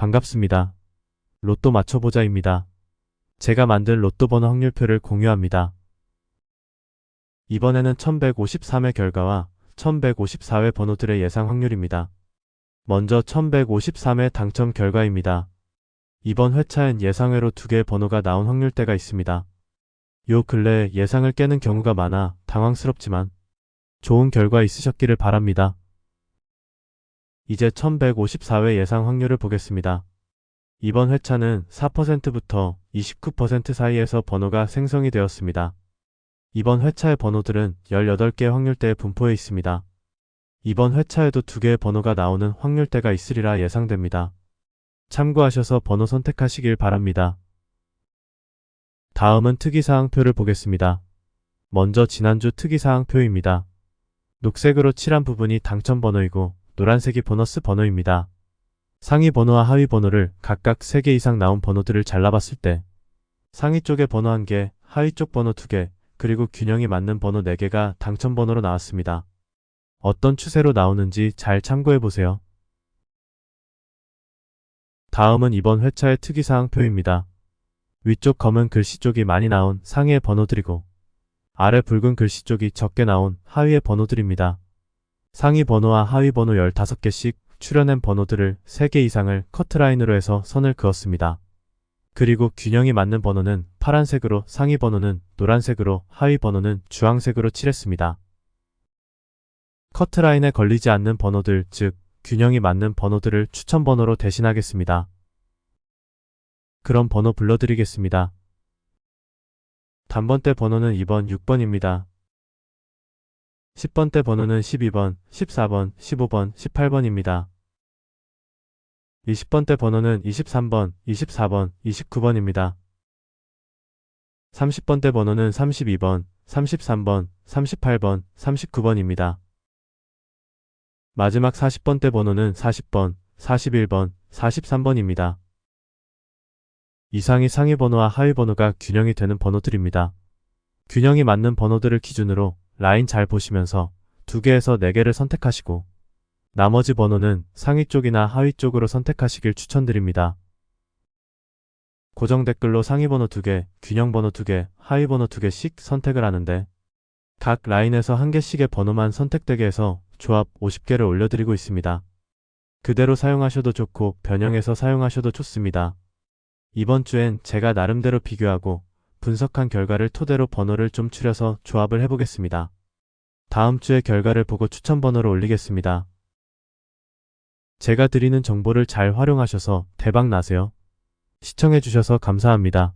반갑습니다. 로또 맞춰보자입니다. 제가 만든 로또 번호 확률표를 공유합니다. 이번에는 1153회 결과와 1154회 번호들의 예상 확률입니다. 먼저 1153회 당첨 결과입니다. 이번 회차엔 예상외로 두 개의 번호가 나온 확률대가 있습니다. 요 근래에 예상을 깨는 경우가 많아 당황스럽지만 좋은 결과 있으셨기를 바랍니다. 이제 1154회 예상 확률을 보겠습니다. 이번 회차는 4%부터 29% 사이에서 번호가 생성이 되었습니다. 이번 회차의 번호들은 18개의 확률대에 분포해 있습니다. 이번 회차에도 두 개의 번호가 나오는 확률대가 있으리라 예상됩니다. 참고하셔서 번호 선택하시길 바랍니다. 다음은 특이사항표를 보겠습니다. 먼저 지난주 특이사항표입니다. 녹색으로 칠한 부분이 당첨 번호이고 노란색이 보너스 번호입니다. 상위 번호와 하위 번호를 각각 3개 이상 나온 번호들을 잘라봤을 때 상위 쪽의 번호 1개, 하위 쪽 번호 2개, 그리고 균형이 맞는 번호 4개가 당첨 번호로 나왔습니다. 어떤 추세로 나오는지 잘 참고해보세요. 다음은 이번 회차의 특이사항표입니다. 위쪽 검은 글씨 쪽이 많이 나온 상위의 번호들이고 아래 붉은 글씨 쪽이 적게 나온 하위의 번호들입니다. 상위 번호와 하위 번호 15개씩 출연한 번호들을 3개 이상을 커트라인으로 해서 선을 그었습니다. 그리고 균형이 맞는 번호는 파란색으로 상위 번호는 노란색으로 하위 번호는 주황색으로 칠했습니다. 커트라인에 걸리지 않는 번호들, 즉 균형이 맞는 번호들을 추천 번호로 대신하겠습니다. 그럼 번호 불러드리겠습니다. 단번대 번호는 2번, 6번입니다. 10번대 번호는 12번, 14번, 15번, 18번입니다. 20번대 번호는 23번, 24번, 29번입니다. 30번대 번호는 32번, 33번, 38번, 39번입니다. 마지막 40번대 번호는 40번, 41번, 43번입니다. 이상이 상위 번호와 하위 번호가 균형이 되는 번호들입니다. 균형이 맞는 번호들을 기준으로 라인 잘 보시면서 2개에서 4개를 선택하시고 나머지 번호는 상위 쪽이나 하위 쪽으로 선택하시길 추천드립니다. 고정 댓글로 상위 번호 2개, 균형 번호 2개, 하위 번호 2개씩 선택을 하는데 각 라인에서 한 개씩의 번호만 선택되게 해서 조합 50개를 올려드리고 있습니다. 그대로 사용하셔도 좋고 변형해서 사용하셔도 좋습니다. 이번 주엔 제가 나름대로 비교하고 분석한 결과를 토대로 번호를 좀 추려서 조합을 해보겠습니다. 다음 주에 결과를 보고 추천 번호를 올리겠습니다. 제가 드리는 정보를 잘 활용하셔서 대박 나세요. 시청해주셔서 감사합니다.